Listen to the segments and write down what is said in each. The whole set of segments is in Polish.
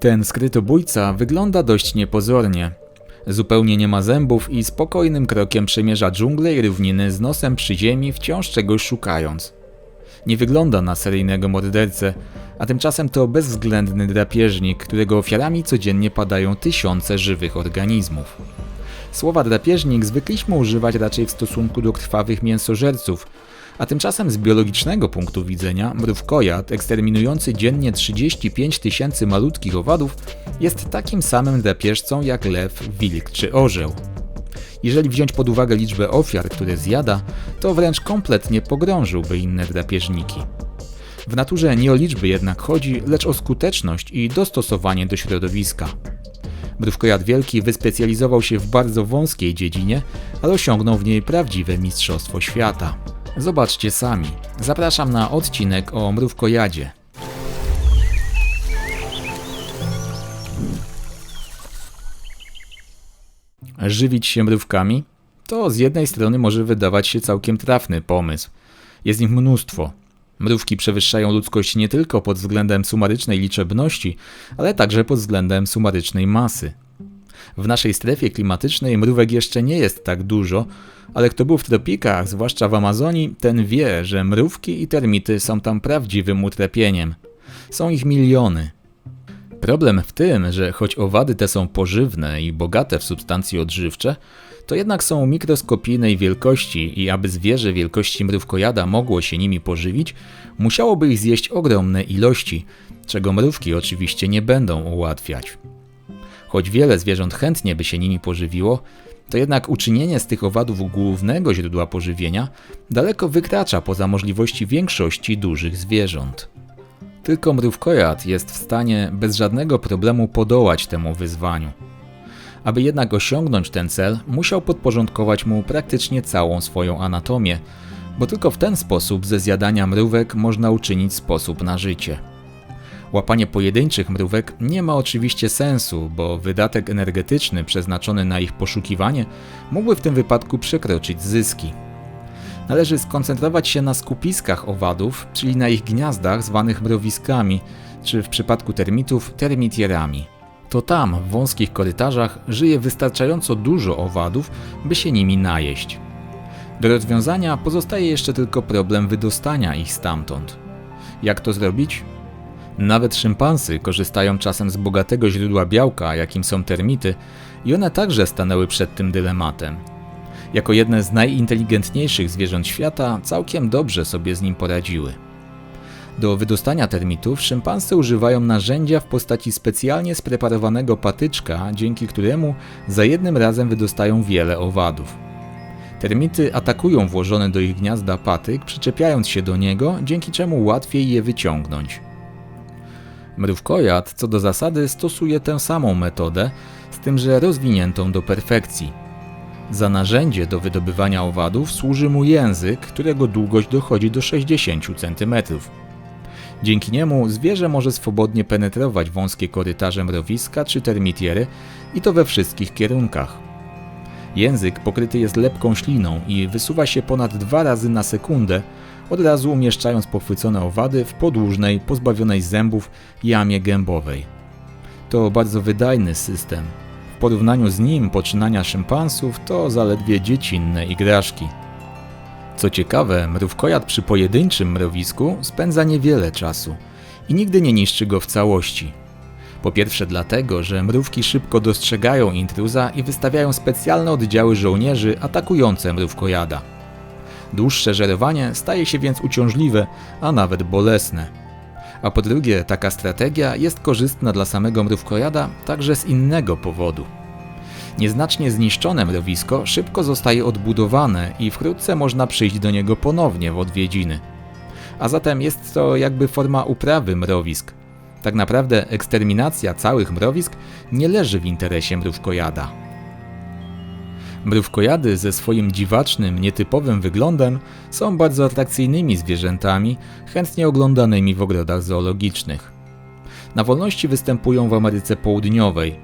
Ten skrytobójca wygląda dość niepozornie. Zupełnie nie ma zębów i spokojnym krokiem przemierza dżunglę i równiny z nosem przy ziemi, wciąż czegoś szukając. Nie wygląda na seryjnego mordercę, a tymczasem to bezwzględny drapieżnik, którego ofiarami codziennie padają tysiące żywych organizmów. Słowa drapieżnik zwykliśmy używać raczej w stosunku do krwawych mięsożerców, a tymczasem z biologicznego punktu widzenia mrówkojad eksterminujący dziennie 35 tysięcy malutkich owadów jest takim samym drapieżcą jak lew, wilk czy orzeł. Jeżeli wziąć pod uwagę liczbę ofiar, które zjada, to wręcz kompletnie pogrążyłby inne drapieżniki. W naturze nie o liczby jednak chodzi, lecz o skuteczność i dostosowanie do środowiska. Mrówkojad Wielki wyspecjalizował się w bardzo wąskiej dziedzinie, ale osiągnął w niej prawdziwe mistrzostwo świata. Zobaczcie sami. Zapraszam na odcinek o mrówkojadzie. Żywić się mrówkami? To z jednej strony może wydawać się całkiem trafny pomysł. Jest ich mnóstwo. Mrówki przewyższają ludzkość nie tylko pod względem sumarycznej liczebności, ale także pod względem sumarycznej masy. W naszej strefie klimatycznej mrówek jeszcze nie jest tak dużo, ale kto był w tropikach, zwłaszcza w Amazonii, ten wie, że mrówki i termity są tam prawdziwym utrapieniem. Są ich miliony. Problem w tym, że choć owady te są pożywne i bogate w substancje odżywcze, to jednak są mikroskopijnej wielkości i aby zwierzę wielkości mrówkojada mogło się nimi pożywić, musiałoby ich zjeść ogromne ilości, czego mrówki oczywiście nie będą ułatwiać. Choć wiele zwierząt chętnie by się nimi pożywiło, to jednak uczynienie z tych owadów głównego źródła pożywienia daleko wykracza poza możliwości większości dużych zwierząt. Tylko mrówkojad jest w stanie bez żadnego problemu podołać temu wyzwaniu. Aby jednak osiągnąć ten cel, musiał podporządkować mu praktycznie całą swoją anatomię, bo tylko w ten sposób ze zjadania mrówek można uczynić sposób na życie. Łapanie pojedynczych mrówek nie ma oczywiście sensu, bo wydatek energetyczny przeznaczony na ich poszukiwanie mógłby w tym wypadku przekroczyć zyski. Należy skoncentrować się na skupiskach owadów, czyli na ich gniazdach zwanych mrowiskami, czy w przypadku termitów termitierami. To tam, w wąskich korytarzach, żyje wystarczająco dużo owadów, by się nimi najeść. Do rozwiązania pozostaje jeszcze tylko problem wydostania ich stamtąd. Jak to zrobić? Nawet szympansy korzystają czasem z bogatego źródła białka, jakim są termity, i one także stanęły przed tym dylematem. Jako jedne z najinteligentniejszych zwierząt świata, całkiem dobrze sobie z nim poradziły. Do wydostania termitów szympansy używają narzędzia w postaci specjalnie spreparowanego patyczka, dzięki któremu za jednym razem wydostają wiele owadów. Termity atakują włożony do ich gniazda patyk, przyczepiając się do niego, dzięki czemu łatwiej je wyciągnąć. Mrówkojad co do zasady stosuje tę samą metodę, z tym że rozwiniętą do perfekcji. Za narzędzie do wydobywania owadów służy mu język, którego długość dochodzi do 60 cm. Dzięki niemu zwierzę może swobodnie penetrować wąskie korytarze mrowiska czy termitiery i to we wszystkich kierunkach. Język pokryty jest lepką śliną i wysuwa się ponad dwa razy na sekundę, od razu umieszczając pochwycone owady w podłużnej, pozbawionej zębów jamie gębowej. To bardzo wydajny system. W porównaniu z nim poczynania szympansów to zaledwie dziecinne igraszki. Co ciekawe, mrówkojad przy pojedynczym mrowisku spędza niewiele czasu i nigdy nie niszczy go w całości. Po pierwsze dlatego, że mrówki szybko dostrzegają intruza i wystawiają specjalne oddziały żołnierzy atakujące mrówkojada. Dłuższe żerowanie staje się więc uciążliwe, a nawet bolesne. A po drugie, taka strategia jest korzystna dla samego mrówkojada także z innego powodu. Nieznacznie zniszczone mrowisko szybko zostaje odbudowane i wkrótce można przyjść do niego ponownie w odwiedziny. A zatem jest to jakby forma uprawy mrowisk. Tak naprawdę eksterminacja całych mrowisk nie leży w interesie mrówkojada. Mrówkojady ze swoim dziwacznym, nietypowym wyglądem są bardzo atrakcyjnymi zwierzętami, chętnie oglądanymi w ogrodach zoologicznych. Na wolności występują w Ameryce Południowej.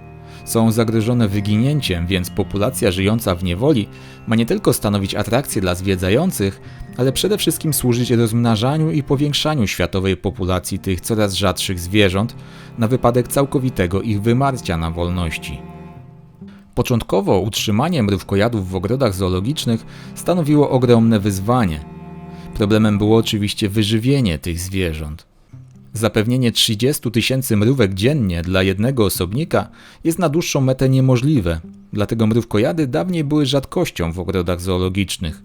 Są zagrożone wyginięciem, więc populacja żyjąca w niewoli ma nie tylko stanowić atrakcję dla zwiedzających, ale przede wszystkim służyć rozmnażaniu i powiększaniu światowej populacji tych coraz rzadszych zwierząt na wypadek całkowitego ich wymarcia na wolności. Początkowo utrzymanie mrówkojadów w ogrodach zoologicznych stanowiło ogromne wyzwanie. Problemem było oczywiście wyżywienie tych zwierząt. Zapewnienie 30 tysięcy mrówek dziennie dla jednego osobnika jest na dłuższą metę niemożliwe, dlatego mrówkojady dawniej były rzadkością w ogrodach zoologicznych.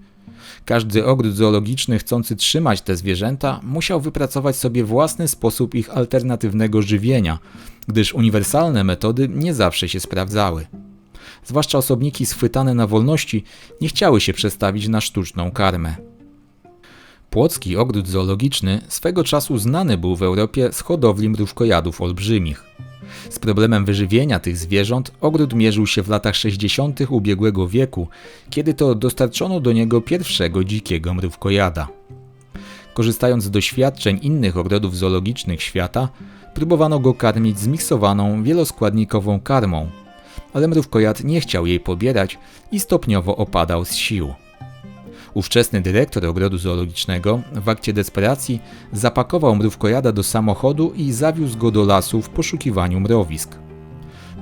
Każdy ogród zoologiczny chcący trzymać te zwierzęta musiał wypracować sobie własny sposób ich alternatywnego żywienia, gdyż uniwersalne metody nie zawsze się sprawdzały. Zwłaszcza osobniki schwytane na wolności nie chciały się przestawić na sztuczną karmę. Płocki ogród zoologiczny swego czasu znany był w Europie z hodowli mrówkojadów olbrzymich. Z problemem wyżywienia tych zwierząt ogród mierzył się w latach 60. ubiegłego wieku, kiedy to dostarczono do niego pierwszego dzikiego mrówkojada. Korzystając z doświadczeń innych ogrodów zoologicznych świata, próbowano go karmić zmiksowaną, wieloskładnikową karmą, ale mrówkojad nie chciał jej pobierać i stopniowo opadał z sił. Ówczesny dyrektor ogrodu zoologicznego w akcie desperacji zapakował mrówkojada do samochodu i zawiózł go do lasu w poszukiwaniu mrowisk.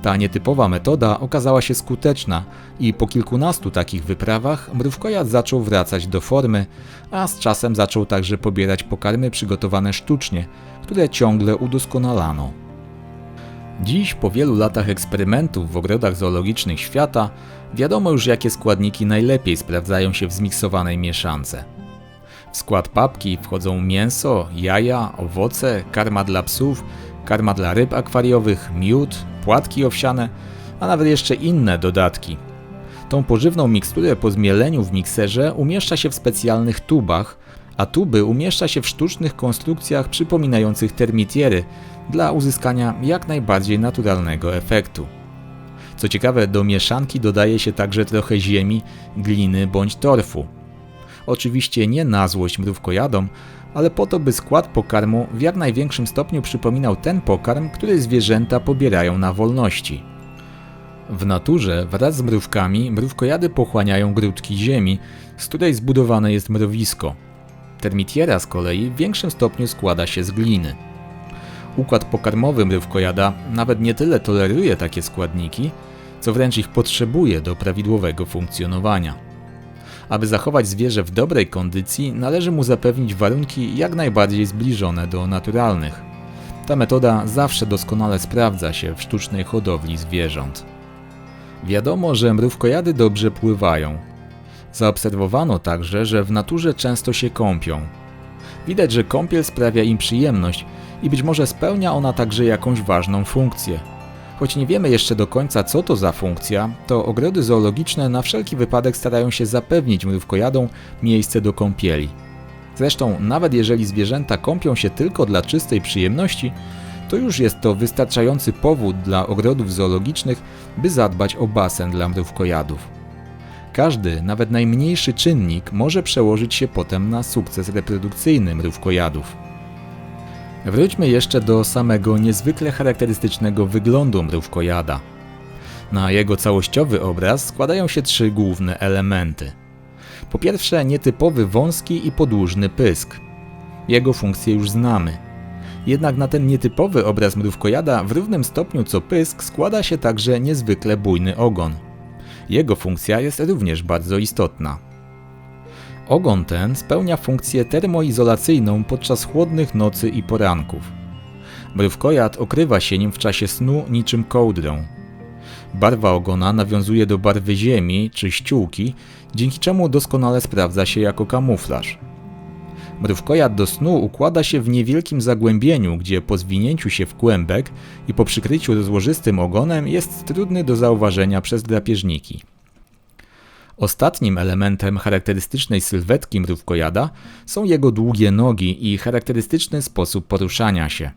Ta nietypowa metoda okazała się skuteczna i po kilkunastu takich wyprawach mrówkojad zaczął wracać do formy, a z czasem zaczął także pobierać pokarmy przygotowane sztucznie, które ciągle udoskonalano. Dziś, po wielu latach eksperymentów w ogrodach zoologicznych świata, wiadomo już jakie składniki najlepiej sprawdzają się w zmiksowanej mieszance. W skład papki wchodzą mięso, jaja, owoce, karma dla psów, karma dla ryb akwariowych, miód, płatki owsiane, a nawet jeszcze inne dodatki. Tą pożywną miksturę po zmieleniu w mikserze umieszcza się w specjalnych tubach, a tuby umieszcza się w sztucznych konstrukcjach przypominających termitiery dla uzyskania jak najbardziej naturalnego efektu. Co ciekawe, do mieszanki dodaje się także trochę ziemi, gliny bądź torfu. Oczywiście nie na złość mrówkojadom, ale po to, by skład pokarmu w jak największym stopniu przypominał ten pokarm, który zwierzęta pobierają na wolności. W naturze wraz z mrówkami mrówkojady pochłaniają grudki ziemi, z której zbudowane jest mrowisko. Termitiera z kolei w większym stopniu składa się z gliny. Układ pokarmowy mrówkojada nawet nie tyle toleruje takie składniki, co wręcz ich potrzebuje do prawidłowego funkcjonowania. Aby zachować zwierzę w dobrej kondycji, należy mu zapewnić warunki jak najbardziej zbliżone do naturalnych. Ta metoda zawsze doskonale sprawdza się w sztucznej hodowli zwierząt. Wiadomo, że mrówkojady dobrze pływają. Zaobserwowano także, że w naturze często się kąpią. Widać, że kąpiel sprawia im przyjemność i być może spełnia ona także jakąś ważną funkcję. Choć nie wiemy jeszcze do końca, co to za funkcja, to ogrody zoologiczne na wszelki wypadek starają się zapewnić mrówkojadom miejsce do kąpieli. Zresztą, nawet jeżeli zwierzęta kąpią się tylko dla czystej przyjemności, to już jest to wystarczający powód dla ogrodów zoologicznych, by zadbać o basen dla mrówkojadów. Każdy, nawet najmniejszy czynnik może przełożyć się potem na sukces reprodukcyjny mrówkojadów. Wróćmy jeszcze do samego niezwykle charakterystycznego wyglądu mrówkojada. Na jego całościowy obraz składają się trzy główne elementy. Po pierwsze, nietypowy wąski i podłużny pysk. Jego funkcję już znamy. Jednak na ten nietypowy obraz mrówkojada w równym stopniu co pysk składa się także niezwykle bujny ogon. Jego funkcja jest również bardzo istotna. Ogon ten spełnia funkcję termoizolacyjną podczas chłodnych nocy i poranków. Mrówkojad okrywa się nim w czasie snu niczym kołdrą. Barwa ogona nawiązuje do barwy ziemi czy ściółki, dzięki czemu doskonale sprawdza się jako kamuflaż. Mrówkojad do snu układa się w niewielkim zagłębieniu, gdzie po zwinięciu się w kłębek i po przykryciu rozłożystym ogonem jest trudny do zauważenia przez drapieżniki. Ostatnim elementem charakterystycznej sylwetki mrówkojada są jego długie nogi i charakterystyczny sposób poruszania się.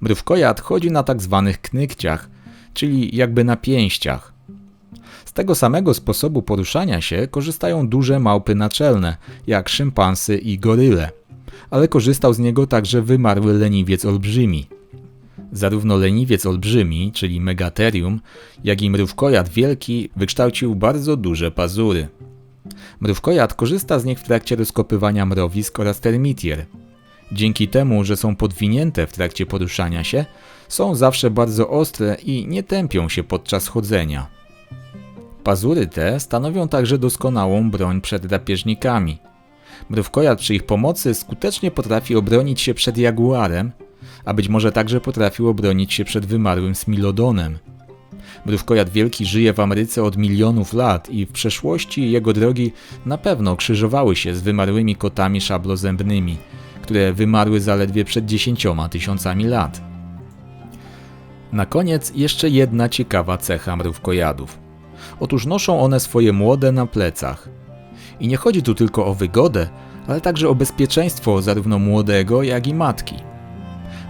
Mrówkojad chodzi na tak zwanych knykciach, czyli jakby na pięściach. Z tego samego sposobu poruszania się korzystają duże małpy naczelne, jak szympansy i goryle, ale korzystał z niego także wymarły leniwiec olbrzymi. Zarówno leniwiec olbrzymi, czyli megaterium, jak i mrówkojad wielki wykształcił bardzo duże pazury. Mrówkojad korzysta z nich w trakcie rozkopywania mrowisk oraz termitier. Dzięki temu, że są podwinięte w trakcie poruszania się, są zawsze bardzo ostre i nie tępią się podczas chodzenia. Pazury te stanowią także doskonałą broń przed drapieżnikami. Mrówkojad przy ich pomocy skutecznie potrafi obronić się przed jaguarem, a być może także potrafił obronić się przed wymarłym smilodonem. Mrówkojad wielki żyje w Ameryce od milionów lat i w przeszłości jego drogi na pewno krzyżowały się z wymarłymi kotami szablozębnymi, które wymarły zaledwie przed dziesięcioma tysiącami lat. Na koniec jeszcze jedna ciekawa cecha mrówkojadów. Otóż noszą one swoje młode na plecach. I nie chodzi tu tylko o wygodę, ale także o bezpieczeństwo zarówno młodego, jak i matki.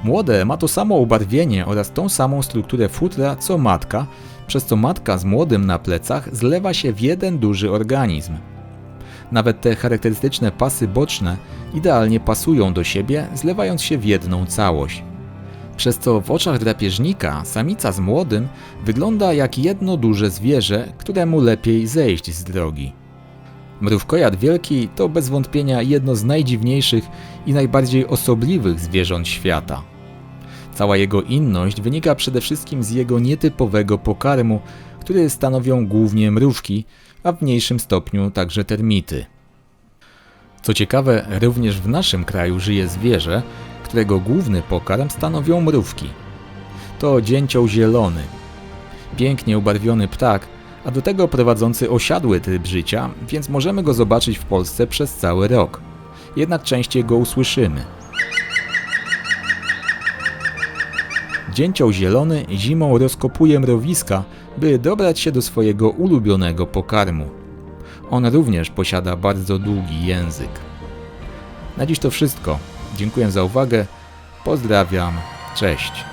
Młode ma to samo ubarwienie oraz tą samą strukturę futra co matka, przez co matka z młodym na plecach zlewa się w jeden duży organizm. Nawet te charakterystyczne pasy boczne idealnie pasują do siebie, zlewając się w jedną całość. Przez co w oczach drapieżnika samica z młodym wygląda jak jedno duże zwierzę, któremu lepiej zejść z drogi. Mrówkojad wielki to bez wątpienia jedno z najdziwniejszych i najbardziej osobliwych zwierząt świata. Cała jego inność wynika przede wszystkim z jego nietypowego pokarmu, który stanowią głównie mrówki, a w mniejszym stopniu także termity. Co ciekawe, również w naszym kraju żyje zwierzę, którego główny pokarm stanowią mrówki. To dzięcioł zielony. Pięknie ubarwiony ptak, a do tego prowadzący osiadły tryb życia, więc możemy go zobaczyć w Polsce przez cały rok. Jednak częściej go usłyszymy. Dzięcioł zielony zimą rozkopuje mrowiska, by dobrać się do swojego ulubionego pokarmu. On również posiada bardzo długi język. Na dziś to wszystko. Dziękuję za uwagę. Pozdrawiam. Cześć.